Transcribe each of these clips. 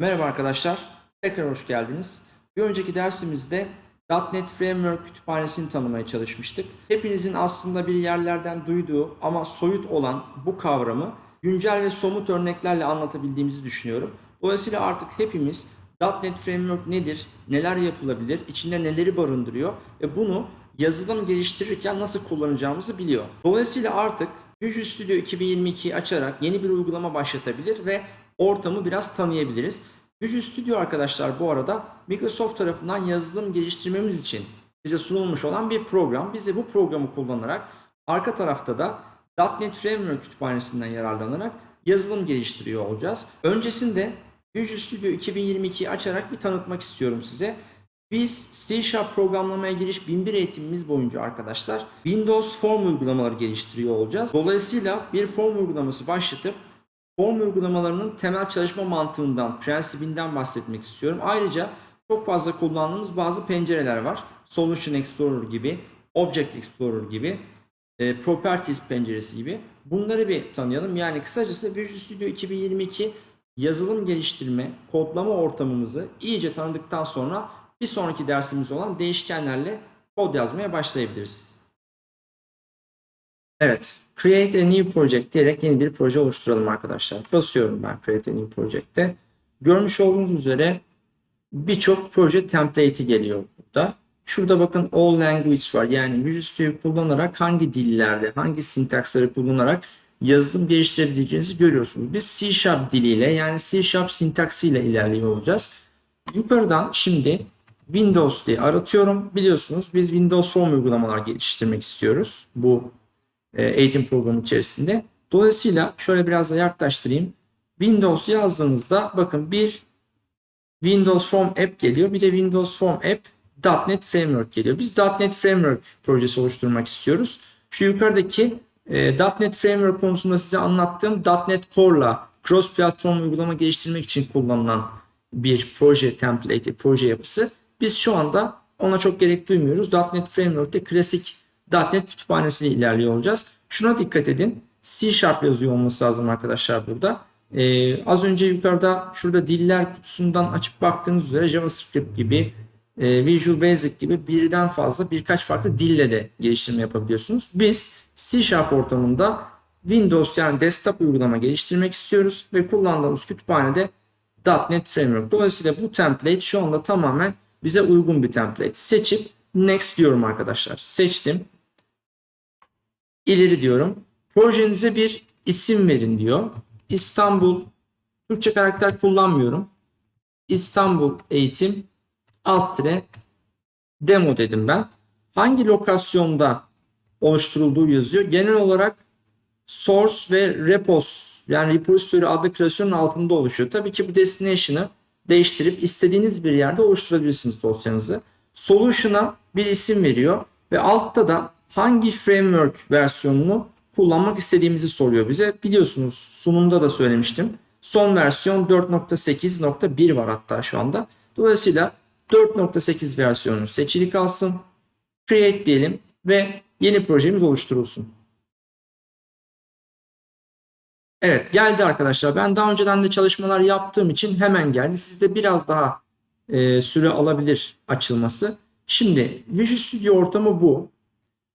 Merhaba arkadaşlar, tekrar hoş geldiniz. Bir önceki dersimizde .NET Framework kütüphanesini tanımaya çalışmıştık. Hepinizin aslında bir yerlerden duyduğu ama soyut olan bu kavramı güncel ve somut örneklerle anlatabildiğimizi düşünüyorum. Dolayısıyla artık hepimiz .NET Framework nedir, neler yapılabilir, içinde neleri barındırıyor ve bunu yazılım geliştirirken nasıl kullanacağımızı biliyor. Dolayısıyla artık Visual Studio 2022'yi açarak yeni bir uygulama başlatabilir ve ortamı biraz tanıyabiliriz. Visual Studio arkadaşlar bu arada Microsoft tarafından yazılım geliştirmemiz için bize sunulmuş olan bir program. Biz de bu programı kullanarak arka tarafta da .NET Framework kütüphanesinden yararlanarak yazılım geliştiriyor olacağız. Öncesinde Visual Studio 2022'yi açarak bir tanıtmak istiyorum size. Biz C Sharp programlamaya giriş 1001 eğitimimiz boyunca arkadaşlar Windows Form uygulamaları geliştiriyor olacağız. Dolayısıyla bir form uygulaması başlatıp form uygulamalarının temel çalışma mantığından, prensibinden bahsetmek istiyorum. Ayrıca çok fazla kullandığımız bazı pencereler var. Solution Explorer gibi, Object Explorer gibi, e, Properties penceresi gibi. Bunları bir tanıyalım. Yani kısacası Visual Studio 2022 yazılım geliştirme, kodlama ortamımızı iyice tanıdıktan sonra bir sonraki dersimiz olan değişkenlerle kod yazmaya başlayabiliriz. Evet, Create a New Project diyerek yeni bir proje oluşturalım arkadaşlar. Basıyorum ben Create a New Project'te. Görmüş olduğunuz üzere birçok proje template'i geliyor burada. Şurada bakın All Language var. Yani Visual kullanarak hangi dillerde, hangi sintaksları kullanarak yazılım geliştirebileceğinizi görüyorsunuz. Biz C Sharp diliyle yani C Sharp sintaksiyle ilerliyor olacağız. Yukarıdan şimdi Windows diye aratıyorum. Biliyorsunuz biz Windows Form uygulamalar geliştirmek istiyoruz. Bu eğitim programı içerisinde. Dolayısıyla şöyle biraz da yaklaştırayım. Windows yazdığınızda bakın bir Windows Form App geliyor. Bir de Windows Form App .NET Framework geliyor. Biz .NET Framework projesi oluşturmak istiyoruz. Şu yukarıdaki e, .NET Framework konusunda size anlattığım .NET Core'la cross platform uygulama geliştirmek için kullanılan bir proje template, proje yapısı. Biz şu anda ona çok gerek duymuyoruz. .NET Framework'te klasik .NET kütüphanesine ilerliyor olacağız. Şuna dikkat edin. C Sharp yazıyor olması lazım arkadaşlar burada. Ee, az önce yukarıda şurada diller kutusundan açıp baktığınız üzere JavaScript gibi e, Visual Basic gibi birden fazla birkaç farklı dille de geliştirme yapabiliyorsunuz. Biz C Sharp ortamında Windows yani desktop uygulama geliştirmek istiyoruz ve kullandığımız kütüphanede .NET Framework. Dolayısıyla bu template şu anda tamamen bize uygun bir template. Seçip Next diyorum arkadaşlar. Seçtim. İleri diyorum. Projenize bir isim verin diyor. İstanbul Türkçe karakter kullanmıyorum. İstanbul eğitim alt tire demo dedim ben. Hangi lokasyonda oluşturulduğu yazıyor. Genel olarak source ve repos yani repository adlı klasörün altında oluşuyor. Tabii ki bu destination'ı değiştirip istediğiniz bir yerde oluşturabilirsiniz dosyanızı. Solution'a bir isim veriyor ve altta da hangi framework versiyonunu kullanmak istediğimizi soruyor bize. Biliyorsunuz sunumda da söylemiştim. Son versiyon 4.8.1 var hatta şu anda. Dolayısıyla 4.8 versiyonu seçili kalsın. Create diyelim ve yeni projemiz oluşturulsun. Evet geldi arkadaşlar. Ben daha önceden de çalışmalar yaptığım için hemen geldi. Sizde biraz daha e, süre alabilir açılması. Şimdi Visual Studio ortamı bu.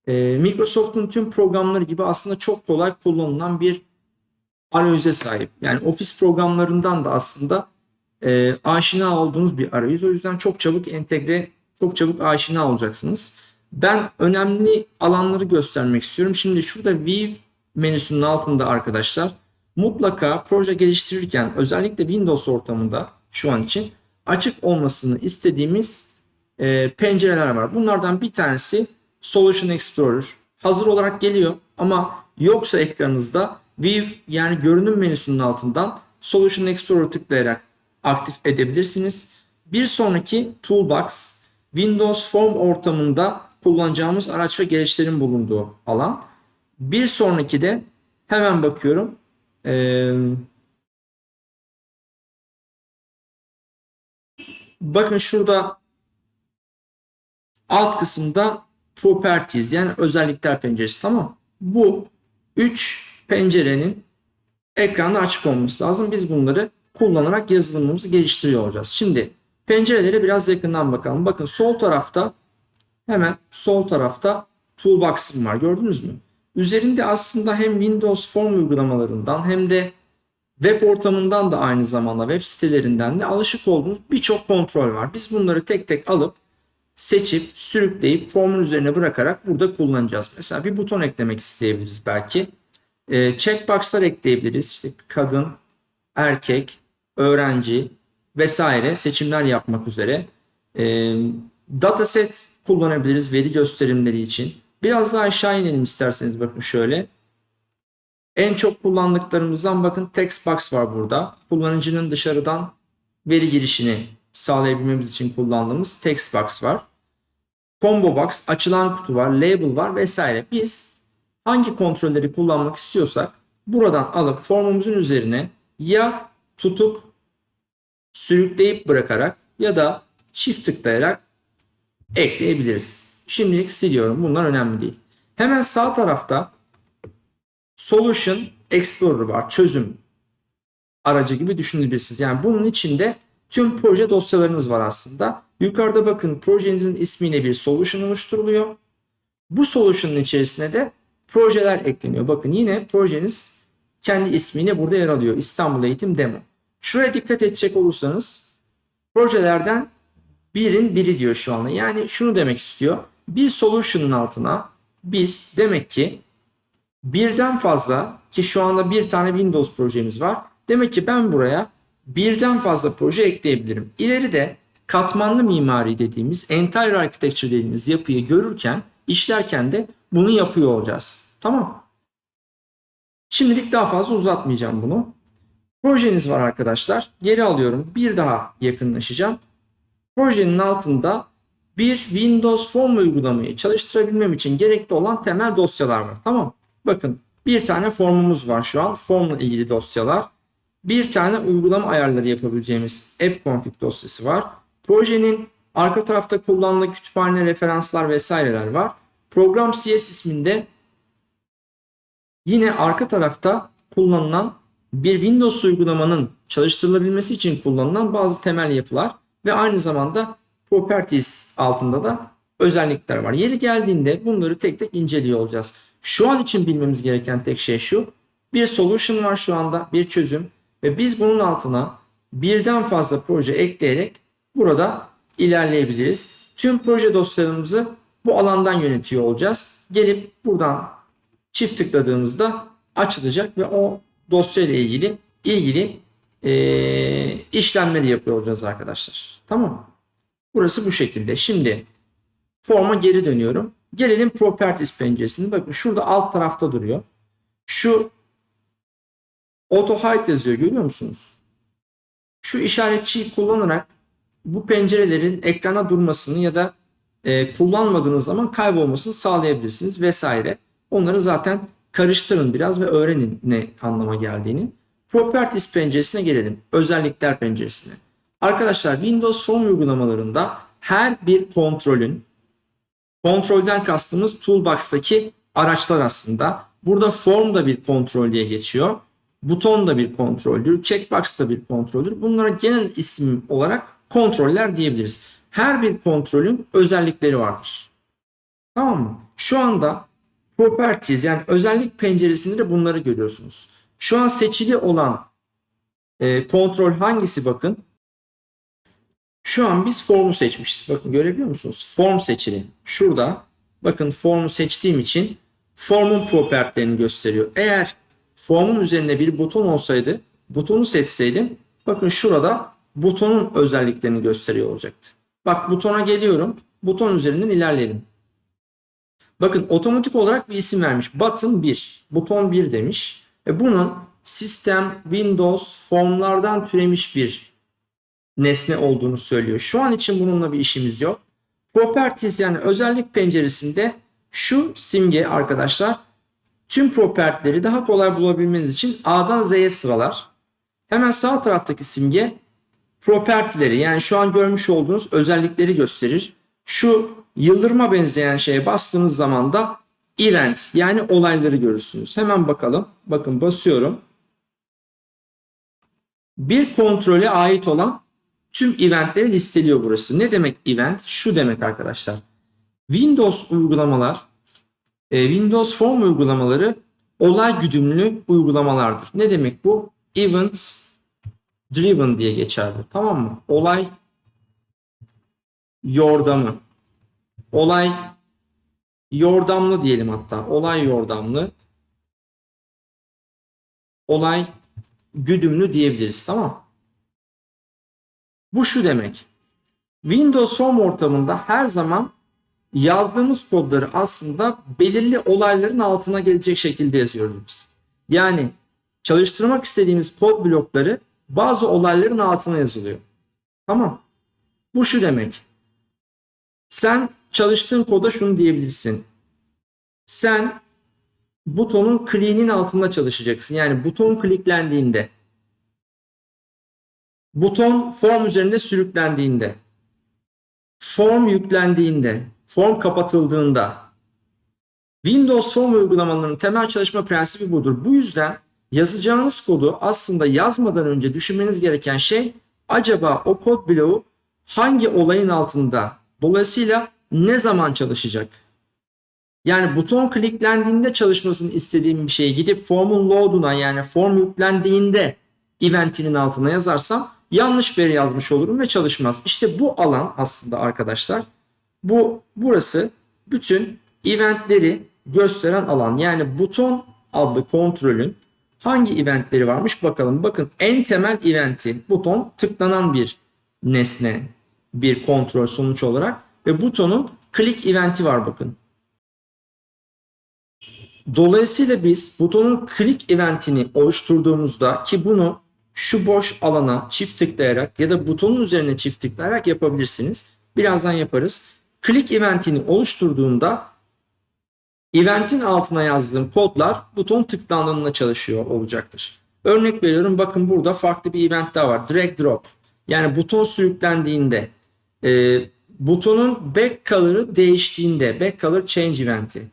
E, Microsoft'un tüm programları gibi aslında çok kolay kullanılan bir arayüze sahip. Yani Office programlarından da aslında e, aşina olduğunuz bir arayüz. O yüzden çok çabuk entegre, çok çabuk aşina olacaksınız. Ben önemli alanları göstermek istiyorum. Şimdi şurada View menüsünün altında arkadaşlar mutlaka proje geliştirirken özellikle Windows ortamında şu an için açık olmasını istediğimiz e, pencereler var. Bunlardan bir tanesi Solution Explorer. Hazır olarak geliyor ama yoksa ekranınızda View yani görünüm menüsünün altından Solution Explorer tıklayarak aktif edebilirsiniz. Bir sonraki Toolbox Windows Form ortamında kullanacağımız araç ve gereçlerin bulunduğu alan. Bir sonraki de hemen bakıyorum. Ee, bakın şurada alt kısımda Properties yani özellikler penceresi tamam. Bu 3 pencerenin ekranda açık olması lazım. Biz bunları kullanarak yazılımımızı geliştiriyor olacağız. Şimdi pencerelere biraz yakından bakalım. Bakın sol tarafta hemen sol tarafta Toolbox'ım var. Gördünüz mü? Üzerinde aslında hem Windows Form uygulamalarından hem de web ortamından da aynı zamanda web sitelerinden de alışık olduğunuz birçok kontrol var. Biz bunları tek tek alıp seçip sürükleyip formun üzerine bırakarak burada kullanacağız. Mesela bir buton eklemek isteyebiliriz belki. Ee, checkbox'lar ekleyebiliriz. İşte kadın, erkek, öğrenci vesaire seçimler yapmak üzere. Ee, dataset kullanabiliriz veri gösterimleri için. Biraz daha aşağı inelim isterseniz bakın şöyle. En çok kullandıklarımızdan bakın text box var burada. Kullanıcının dışarıdan veri girişini sağlayabilmemiz için kullandığımız text box var. Combo box, açılan kutu var, label var vesaire. Biz hangi kontrolleri kullanmak istiyorsak buradan alıp formumuzun üzerine ya tutup sürükleyip bırakarak ya da çift tıklayarak ekleyebiliriz. Şimdilik siliyorum. Bunlar önemli değil. Hemen sağ tarafta Solution Explorer var. Çözüm aracı gibi düşünebilirsiniz. Yani bunun içinde tüm proje dosyalarınız var aslında. Yukarıda bakın projenizin ismiyle bir solution oluşturuluyor. Bu solution'ın içerisine de projeler ekleniyor. Bakın yine projeniz kendi ismiyle burada yer alıyor. İstanbul Eğitim Demo. Şuraya dikkat edecek olursanız projelerden birin biri diyor şu anda. Yani şunu demek istiyor. Bir solution'ın altına biz demek ki birden fazla ki şu anda bir tane Windows projemiz var. Demek ki ben buraya birden fazla proje ekleyebilirim. İleride katmanlı mimari dediğimiz entire architecture dediğimiz yapıyı görürken işlerken de bunu yapıyor olacağız. Tamam. Şimdilik daha fazla uzatmayacağım bunu. Projeniz var arkadaşlar. Geri alıyorum. Bir daha yakınlaşacağım. Projenin altında bir Windows Form uygulamayı çalıştırabilmem için gerekli olan temel dosyalar var. Tamam. Bakın bir tane formumuz var şu an. Formla ilgili dosyalar. Bir tane uygulama ayarları yapabileceğimiz app config dosyası var. Projenin arka tarafta kullanılan kütüphane referanslar vesaireler var. Program CS isminde yine arka tarafta kullanılan bir Windows uygulamanın çalıştırılabilmesi için kullanılan bazı temel yapılar ve aynı zamanda properties altında da özellikler var. Yeri geldiğinde bunları tek tek inceliyor olacağız. Şu an için bilmemiz gereken tek şey şu. Bir solution var şu anda, bir çözüm ve biz bunun altına birden fazla proje ekleyerek burada ilerleyebiliriz. Tüm proje dosyalarımızı bu alandan yönetiyor olacağız. Gelip buradan çift tıkladığımızda açılacak ve o dosya ile ilgili ilgili e, işlemleri yapıyor olacağız arkadaşlar. Tamam? Burası bu şekilde. Şimdi forma geri dönüyorum. Gelelim Properties penceresine. Bakın şurada alt tarafta duruyor. Şu Auto Hide yazıyor görüyor musunuz? Şu işaretçiyi kullanarak bu pencerelerin ekrana durmasını ya da e, kullanmadığınız zaman kaybolmasını sağlayabilirsiniz vesaire. Onları zaten karıştırın biraz ve öğrenin ne anlama geldiğini. Properties penceresine gelelim. Özellikler penceresine. Arkadaşlar Windows Form uygulamalarında her bir kontrolün kontrolden kastımız Toolbox'taki araçlar aslında. Burada form da bir kontrol diye geçiyor. Buton da bir kontroldür. Checkbox da bir kontroldür. Bunlara genel isim olarak kontroller diyebiliriz. Her bir kontrolün özellikleri vardır. Tamam mı? Şu anda properties yani özellik penceresinde de bunları görüyorsunuz. Şu an seçili olan e, kontrol hangisi bakın. Şu an biz formu seçmişiz. Bakın görebiliyor musunuz? Form seçili. Şurada bakın formu seçtiğim için formun propertilerini gösteriyor. Eğer formun üzerinde bir buton olsaydı butonu seçseydim bakın şurada butonun özelliklerini gösteriyor olacaktı. Bak butona geliyorum. Buton üzerinden ilerleyelim. Bakın otomatik olarak bir isim vermiş. Button 1. Buton 1 demiş. E bunun sistem, Windows, formlardan türemiş bir nesne olduğunu söylüyor. Şu an için bununla bir işimiz yok. Properties yani özellik penceresinde şu simge arkadaşlar tüm propertileri daha kolay bulabilmeniz için A'dan Z'ye sıralar. Hemen sağ taraftaki simge propertileri yani şu an görmüş olduğunuz özellikleri gösterir. Şu yıldırıma benzeyen şeye bastığınız zaman da event yani olayları görürsünüz. Hemen bakalım. Bakın basıyorum. bir kontrole ait olan tüm eventleri listeliyor burası. Ne demek event? Şu demek arkadaşlar. Windows uygulamalar, Windows Form uygulamaları olay güdümlü uygulamalardır. Ne demek bu? Event driven diye geçer bu. Tamam mı? Olay yordamı. Olay yordamlı diyelim hatta. Olay yordamlı. Olay güdümlü diyebiliriz. Tamam. Bu şu demek. Windows Form ortamında her zaman yazdığımız kodları aslında belirli olayların altına gelecek şekilde yazıyoruz. Yani çalıştırmak istediğimiz kod blokları bazı olayların altına yazılıyor. Tamam. Bu şu demek. Sen çalıştığın koda şunu diyebilirsin. Sen butonun kliğinin altında çalışacaksın. Yani buton kliklendiğinde buton form üzerinde sürüklendiğinde form yüklendiğinde form kapatıldığında Windows Form uygulamalarının temel çalışma prensibi budur. Bu yüzden yazacağınız kodu aslında yazmadan önce düşünmeniz gereken şey acaba o kod bloğu hangi olayın altında dolayısıyla ne zaman çalışacak? Yani buton kliklendiğinde çalışmasını istediğim bir şeyi gidip formun load'una yani form yüklendiğinde eventinin altına yazarsam yanlış yere yazmış olurum ve çalışmaz. İşte bu alan aslında arkadaşlar bu burası bütün eventleri gösteren alan. Yani buton adlı kontrolün hangi eventleri varmış bakalım. Bakın en temel eventi buton tıklanan bir nesne bir kontrol sonuç olarak ve butonun click eventi var bakın. Dolayısıyla biz butonun click eventini oluşturduğumuzda ki bunu şu boş alana çift tıklayarak ya da butonun üzerine çift tıklayarak yapabilirsiniz. Birazdan yaparız. Click eventini oluşturduğumda eventin altına yazdığım kodlar buton tıklandığında çalışıyor olacaktır. Örnek veriyorum bakın burada farklı bir event daha var. Drag drop. Yani buton sürüklendiğinde e, butonun back color'ı değiştiğinde back color change eventi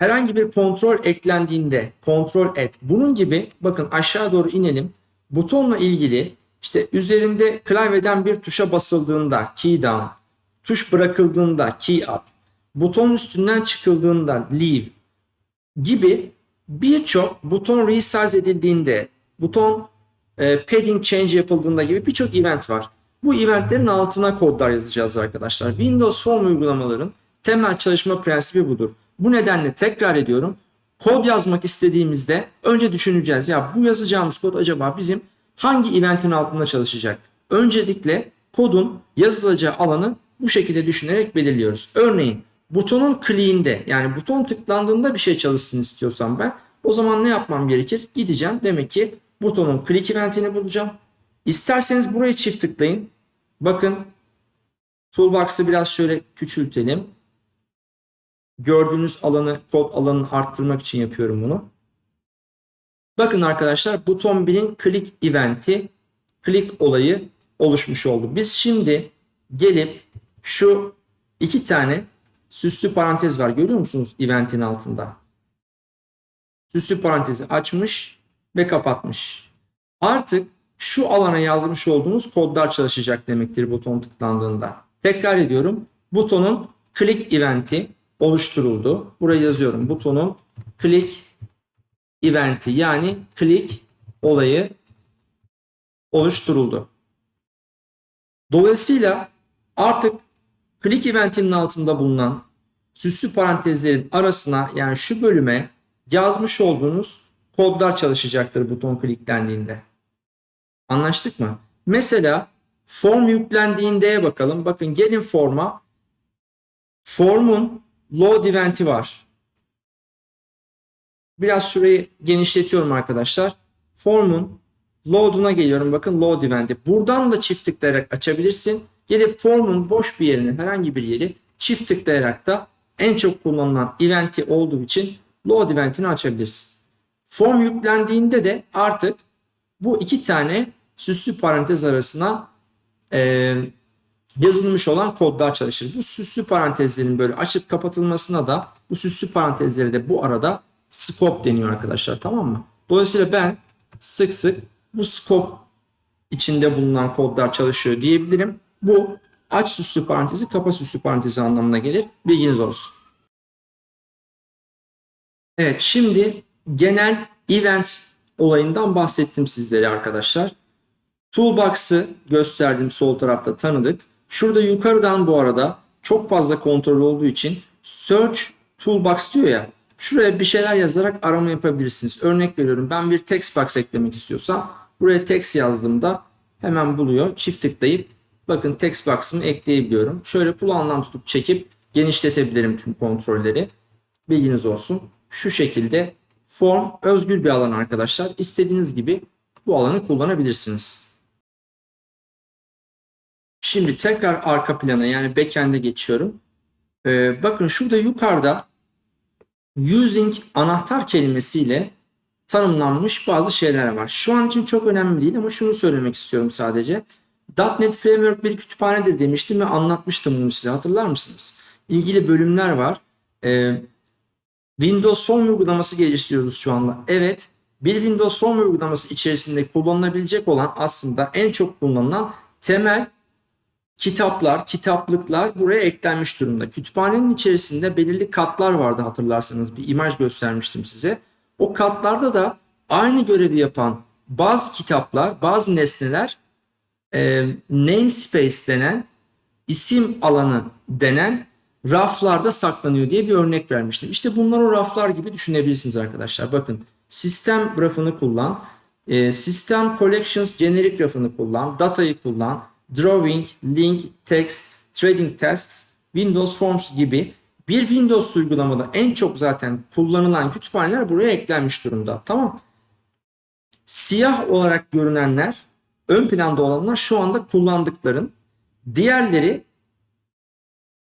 herhangi bir kontrol eklendiğinde kontrol et. Bunun gibi bakın aşağı doğru inelim. Butonla ilgili işte üzerinde klavyeden bir tuşa basıldığında key down, tuş bırakıldığında key up, buton üstünden çıkıldığında leave gibi birçok buton resize edildiğinde, buton e, padding change yapıldığında gibi birçok event var. Bu eventlerin altına kodlar yazacağız arkadaşlar. Windows Form uygulamaların temel çalışma prensibi budur. Bu nedenle tekrar ediyorum. Kod yazmak istediğimizde önce düşüneceğiz. Ya bu yazacağımız kod acaba bizim hangi eventin altında çalışacak? Öncelikle kodun yazılacağı alanı bu şekilde düşünerek belirliyoruz. Örneğin butonun kliğinde yani buton tıklandığında bir şey çalışsın istiyorsam ben o zaman ne yapmam gerekir? Gideceğim demek ki butonun click eventini bulacağım. İsterseniz burayı çift tıklayın. Bakın toolbox'ı biraz şöyle küçültelim. Gördüğünüz alanı, kod alanını arttırmak için yapıyorum bunu. Bakın arkadaşlar buton 1'in click eventi, click olayı oluşmuş oldu. Biz şimdi gelip şu iki tane süslü parantez var. Görüyor musunuz eventin altında? Süslü parantezi açmış ve kapatmış. Artık şu alana yazmış olduğumuz kodlar çalışacak demektir buton tıklandığında. Tekrar ediyorum. Butonun click eventi oluşturuldu. Buraya yazıyorum. Butonun click eventi yani click olayı oluşturuldu. Dolayısıyla artık click eventinin altında bulunan süslü parantezlerin arasına yani şu bölüme yazmış olduğunuz kodlar çalışacaktır buton kliklendiğinde. Anlaştık mı? Mesela form yüklendiğinde bakalım. Bakın gelin forma. Formun load eventi var. Biraz şurayı genişletiyorum arkadaşlar. Form'un load'una geliyorum. Bakın load eventi. Buradan da çift tıklayarak açabilirsin. Gelip form'un boş bir yerini herhangi bir yeri çift tıklayarak da en çok kullanılan eventi olduğu için load eventini açabilirsin. Form yüklendiğinde de artık bu iki tane süslü parantez arasına e, yazılmış olan kodlar çalışır. Bu süslü parantezlerin böyle açıp kapatılmasına da bu süslü parantezleri de bu arada scope deniyor arkadaşlar tamam mı? Dolayısıyla ben sık sık bu scope içinde bulunan kodlar çalışıyor diyebilirim. Bu aç süslü parantezi kapa süslü parantezi anlamına gelir. Bilginiz olsun. Evet şimdi genel event olayından bahsettim sizlere arkadaşlar. Toolbox'ı gösterdim sol tarafta tanıdık. Şurada yukarıdan bu arada çok fazla kontrol olduğu için search toolbox diyor ya. Şuraya bir şeyler yazarak arama yapabilirsiniz. Örnek veriyorum ben bir text box eklemek istiyorsam buraya text yazdığımda hemen buluyor. Çift tıklayıp bakın text box'ımı ekleyebiliyorum. Şöyle kulağından tutup çekip genişletebilirim tüm kontrolleri. Bilginiz olsun. Şu şekilde form özgür bir alan arkadaşlar. İstediğiniz gibi bu alanı kullanabilirsiniz. Şimdi tekrar arka plana yani backend'e geçiyorum. Ee, bakın şurada yukarıda using anahtar kelimesiyle tanımlanmış bazı şeyler var. Şu an için çok önemli değil ama şunu söylemek istiyorum sadece. .NET Framework bir kütüphanedir demiştim ve anlatmıştım bunu size hatırlar mısınız? İlgili bölümler var. Ee, Windows Form uygulaması geliştiriyoruz şu anda. Evet bir Windows Form uygulaması içerisinde kullanılabilecek olan aslında en çok kullanılan temel kitaplar, kitaplıklar buraya eklenmiş durumda. Kütüphanenin içerisinde belirli katlar vardı hatırlarsanız. Bir imaj göstermiştim size. O katlarda da aynı görevi yapan bazı kitaplar, bazı nesneler e, namespace denen isim alanı denen raflarda saklanıyor diye bir örnek vermiştim. İşte bunlar o raflar gibi düşünebilirsiniz arkadaşlar. Bakın sistem rafını kullan, e, sistem collections generic rafını kullan, datayı kullan, drawing, link, text, trading tests, Windows Forms gibi bir Windows uygulamada en çok zaten kullanılan kütüphaneler buraya eklenmiş durumda. Tamam. Siyah olarak görünenler, ön planda olanlar şu anda kullandıkların. Diğerleri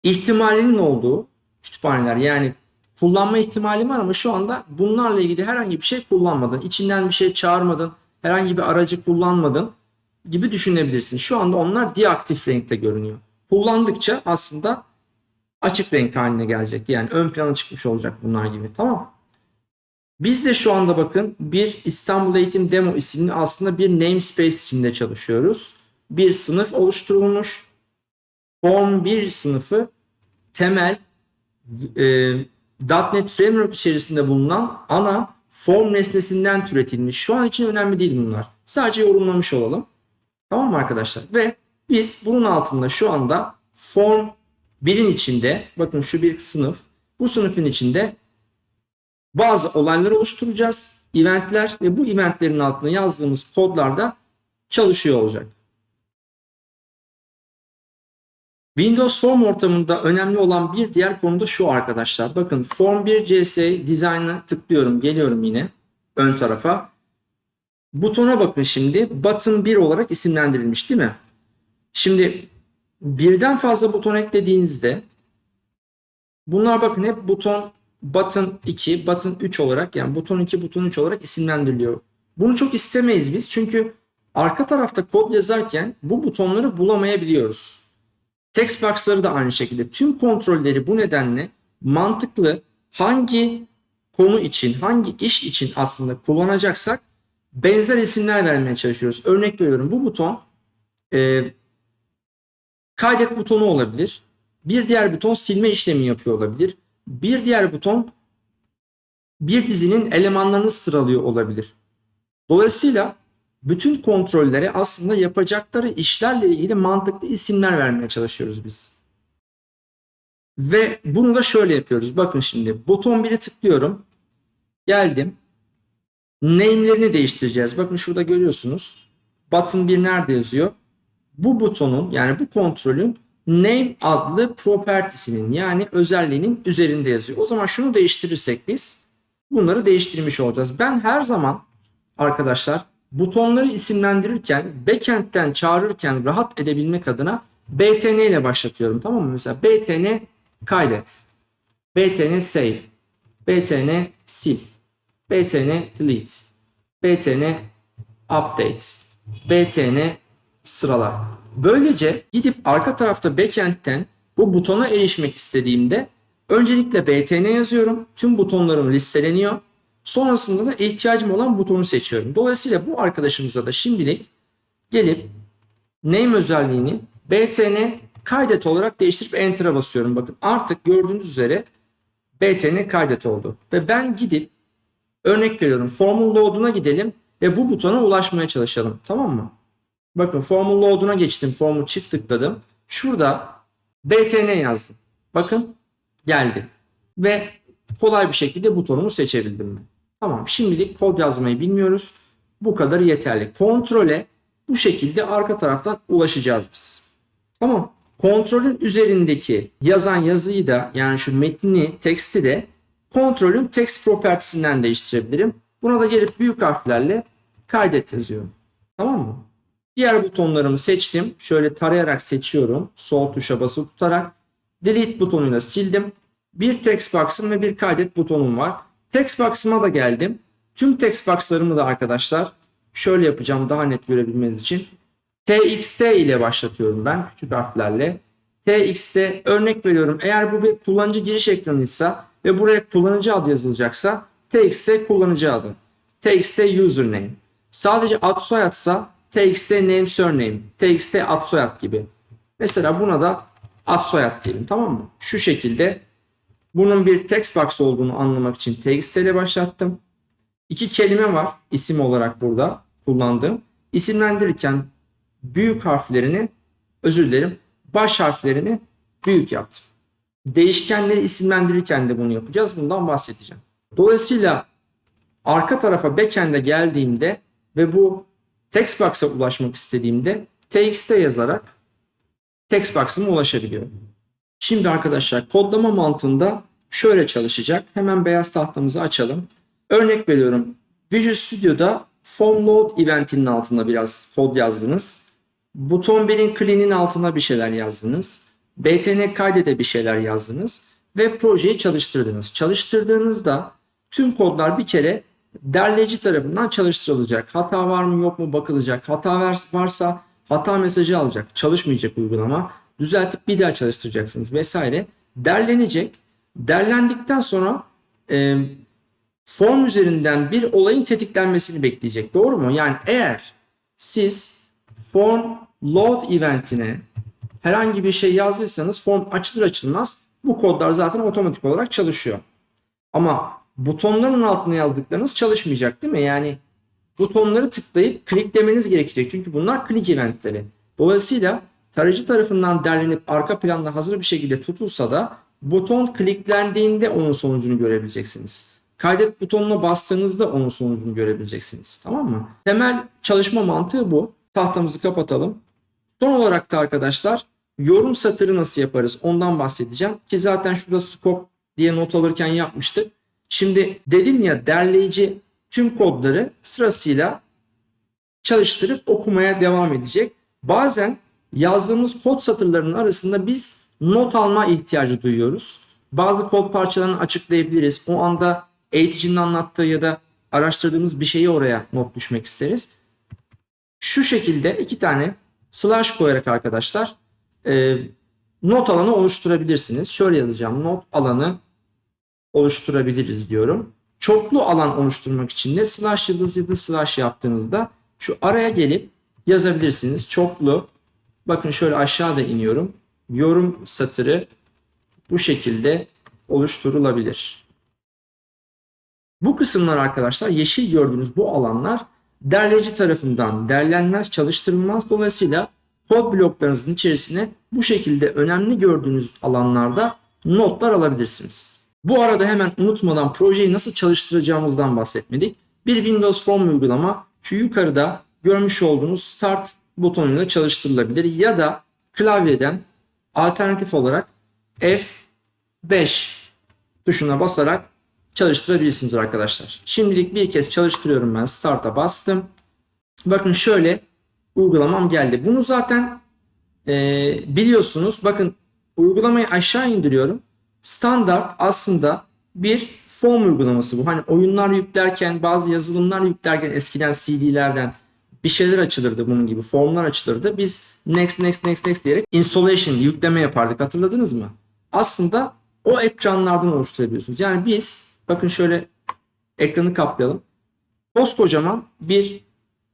ihtimalinin olduğu kütüphaneler. Yani kullanma ihtimali var ama şu anda bunlarla ilgili herhangi bir şey kullanmadın. İçinden bir şey çağırmadın. Herhangi bir aracı kullanmadın gibi düşünebilirsin. Şu anda onlar deaktif renkte görünüyor. Kullandıkça aslında açık renk haline gelecek. Yani ön plana çıkmış olacak bunlar gibi. Tamam Biz de şu anda bakın bir İstanbul Eğitim Demo isimli aslında bir namespace içinde çalışıyoruz. Bir sınıf oluşturulmuş. Form 1 sınıfı temel e, .NET Framework içerisinde bulunan ana form nesnesinden türetilmiş. Şu an için önemli değil bunlar. Sadece yorumlamış olalım. Tamam mı arkadaşlar? Ve biz bunun altında şu anda form 1'in içinde bakın şu bir sınıf. Bu sınıfın içinde bazı olaylar oluşturacağız. Eventler ve bu eventlerin altına yazdığımız kodlar da çalışıyor olacak. Windows Form ortamında önemli olan bir diğer konu da şu arkadaşlar. Bakın Form 1 CS Design'a tıklıyorum. Geliyorum yine ön tarafa. Butona bakın şimdi. Button 1 olarak isimlendirilmiş değil mi? Şimdi birden fazla buton eklediğinizde bunlar bakın hep buton button 2, button 3 olarak yani buton 2, buton 3 olarak isimlendiriliyor. Bunu çok istemeyiz biz çünkü arka tarafta kod yazarken bu butonları bulamayabiliyoruz. Text box'ları da aynı şekilde. Tüm kontrolleri bu nedenle mantıklı hangi konu için, hangi iş için aslında kullanacaksak benzer isimler vermeye çalışıyoruz. Örnek veriyorum bu buton e, kaydet butonu olabilir. Bir diğer buton silme işlemi yapıyor olabilir. Bir diğer buton bir dizinin elemanlarını sıralıyor olabilir. Dolayısıyla bütün kontrollere aslında yapacakları işlerle ilgili mantıklı isimler vermeye çalışıyoruz biz. Ve bunu da şöyle yapıyoruz. Bakın şimdi buton 1'i tıklıyorum. Geldim. Name'lerini değiştireceğiz. Bakın şurada görüyorsunuz. Button 1 nerede yazıyor? Bu butonun yani bu kontrolün name adlı property'sinin yani özelliğinin üzerinde yazıyor. O zaman şunu değiştirirsek biz bunları değiştirmiş olacağız. Ben her zaman arkadaşlar butonları isimlendirirken backend'ten çağırırken rahat edebilmek adına btn ile başlatıyorum. Tamam mı? Mesela btn kaydet. btn save. btn sil. btn delete. btn update. btn sırala. Böylece gidip arka tarafta backend'ten bu butona erişmek istediğimde öncelikle btn yazıyorum. Tüm butonlarım listeleniyor. Sonrasında da ihtiyacım olan butonu seçiyorum. Dolayısıyla bu arkadaşımıza da şimdilik gelip name özelliğini btn kaydet olarak değiştirip enter'a basıyorum. Bakın artık gördüğünüz üzere btn kaydet oldu. Ve ben gidip örnek veriyorum formun load'una gidelim ve bu butona ulaşmaya çalışalım. Tamam mı? Bakın formun load'una geçtim. Formu çift tıkladım. Şurada btn yazdım. Bakın geldi. Ve kolay bir şekilde butonumu seçebildim ben. Tamam şimdilik kod yazmayı bilmiyoruz. Bu kadar yeterli. Kontrole bu şekilde arka taraftan ulaşacağız biz. Tamam. Kontrolün üzerindeki yazan yazıyı da yani şu metni, teksti de kontrolün text property'sinden değiştirebilirim. Buna da gelip büyük harflerle kaydet yazıyorum. Tamam mı? Diğer butonlarımı seçtim. Şöyle tarayarak seçiyorum. Sol tuşa basılı tutarak delete butonuyla sildim. Bir text box'ım ve bir kaydet butonum var. Text box'ıma da geldim. Tüm text box'larımı da arkadaşlar şöyle yapacağım daha net görebilmeniz için. TXT ile başlatıyorum ben küçük harflerle. TXT örnek veriyorum. Eğer bu bir kullanıcı giriş ekranıysa ve buraya kullanıcı adı yazılacaksa TXT kullanıcı adı. TXT username. Sadece ad soyadsa TXT name surname. TXT ad soyad gibi. Mesela buna da ad soyad diyelim tamam mı? Şu şekilde bunun bir text box olduğunu anlamak için TXT ile başlattım. İki kelime var isim olarak burada kullandığım. İsimlendirirken büyük harflerini özür dilerim baş harflerini büyük yaptım. Değişkenleri isimlendirirken de bunu yapacağız. Bundan bahsedeceğim. Dolayısıyla arka tarafa backend'e geldiğimde ve bu text box'a ulaşmak istediğimde txt yazarak text box'ıma ulaşabiliyorum. Şimdi arkadaşlar kodlama mantığında şöyle çalışacak. Hemen beyaz tahtamızı açalım. Örnek veriyorum. Visual Studio'da form load eventinin altında biraz kod yazdınız. Buton 1'in clean'in altına bir şeyler yazdınız. btn kaydede bir şeyler yazdınız ve projeyi çalıştırdınız. Çalıştırdığınızda tüm kodlar bir kere derleyici tarafından çalıştırılacak. Hata var mı yok mu bakılacak. Hata varsa hata mesajı alacak. Çalışmayacak uygulama. Düzeltip bir daha çalıştıracaksınız vesaire. Derlenecek. Derlendikten sonra e, form üzerinden bir olayın tetiklenmesini bekleyecek. Doğru mu? Yani eğer siz form load eventine herhangi bir şey yazdıysanız form açılır açılmaz bu kodlar zaten otomatik olarak çalışıyor. Ama butonların altına yazdıklarınız çalışmayacak değil mi? Yani butonları tıklayıp kliklemeniz gerekecek. Çünkü bunlar click eventleri. Dolayısıyla tarayıcı tarafından derlenip arka planda hazır bir şekilde tutulsa da buton kliklendiğinde onun sonucunu görebileceksiniz. Kaydet butonuna bastığınızda onun sonucunu görebileceksiniz. Tamam mı? Temel çalışma mantığı bu. Tahtamızı kapatalım. Son olarak da arkadaşlar yorum satırı nasıl yaparız ondan bahsedeceğim. Ki zaten şurada scope diye not alırken yapmıştık. Şimdi dedim ya derleyici tüm kodları sırasıyla çalıştırıp okumaya devam edecek. Bazen yazdığımız kod satırlarının arasında biz not alma ihtiyacı duyuyoruz. Bazı kod parçalarını açıklayabiliriz. O anda eğiticinin anlattığı ya da araştırdığımız bir şeyi oraya not düşmek isteriz. Şu şekilde iki tane slash koyarak arkadaşlar e, not alanı oluşturabilirsiniz. Şöyle yazacağım. Not alanı oluşturabiliriz diyorum. Çoklu alan oluşturmak için de slash yıldız yıldız slash yaptığınızda şu araya gelip yazabilirsiniz. Çoklu bakın şöyle aşağıda iniyorum. Yorum satırı bu şekilde oluşturulabilir. Bu kısımlar arkadaşlar yeşil gördüğünüz bu alanlar derleyici tarafından derlenmez, çalıştırılmaz. Dolayısıyla kod bloklarınızın içerisine bu şekilde önemli gördüğünüz alanlarda notlar alabilirsiniz. Bu arada hemen unutmadan projeyi nasıl çalıştıracağımızdan bahsetmedik. Bir Windows Form uygulama şu yukarıda görmüş olduğunuz Start butonuyla çalıştırılabilir ya da klavyeden alternatif olarak F5 tuşuna basarak çalıştırabilirsiniz arkadaşlar. Şimdilik bir kez çalıştırıyorum ben. Start'a bastım. Bakın şöyle uygulamam geldi. Bunu zaten e, biliyorsunuz. Bakın uygulamayı aşağı indiriyorum. Standart aslında bir form uygulaması bu. Hani oyunlar yüklerken bazı yazılımlar yüklerken eskiden CD'lerden bir şeyler açılırdı bunun gibi formlar açılırdı. Biz next next next next diyerek installation yükleme yapardık hatırladınız mı? Aslında o ekranlardan oluşturabiliyorsunuz. Yani biz bakın şöyle ekranı kaplayalım. Koskocaman bir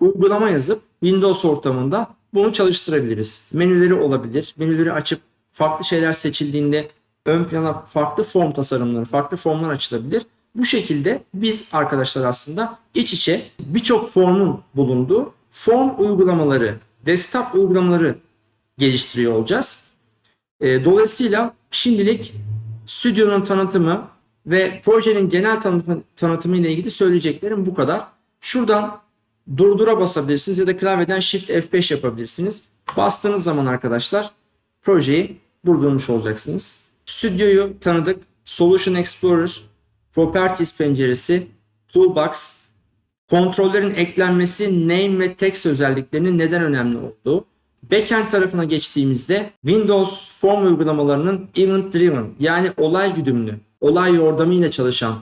uygulama yazıp Windows ortamında bunu çalıştırabiliriz. Menüleri olabilir. Menüleri açıp farklı şeyler seçildiğinde ön plana farklı form tasarımları, farklı formlar açılabilir. Bu şekilde biz arkadaşlar aslında iç içe birçok formun bulunduğu form uygulamaları, desktop uygulamaları geliştiriyor olacağız. E, dolayısıyla şimdilik stüdyonun tanıtımı ve projenin genel tanıtımı, tanıtımı ile ilgili söyleyeceklerim bu kadar. Şuradan durdura basabilirsiniz ya da klavyeden Shift F5 yapabilirsiniz. Bastığınız zaman arkadaşlar projeyi durdurmuş olacaksınız. Stüdyoyu tanıdık. Solution Explorer, Properties penceresi, Toolbox, kontrollerin eklenmesi, name ve text özelliklerinin neden önemli olduğu. Backend tarafına geçtiğimizde Windows form uygulamalarının event driven yani olay güdümlü, olay yordamıyla çalışan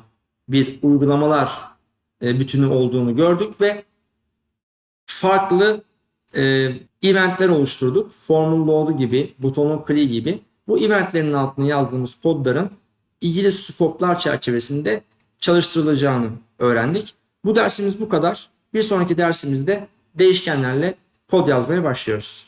bir uygulamalar e, bütünü olduğunu gördük ve farklı e, eventler oluşturduk. Formun load'u gibi, butonun click gibi. Bu eventlerin altına yazdığımız kodların ilgili skoplar çerçevesinde çalıştırılacağını öğrendik. Bu dersimiz bu kadar. Bir sonraki dersimizde değişkenlerle kod yazmaya başlıyoruz.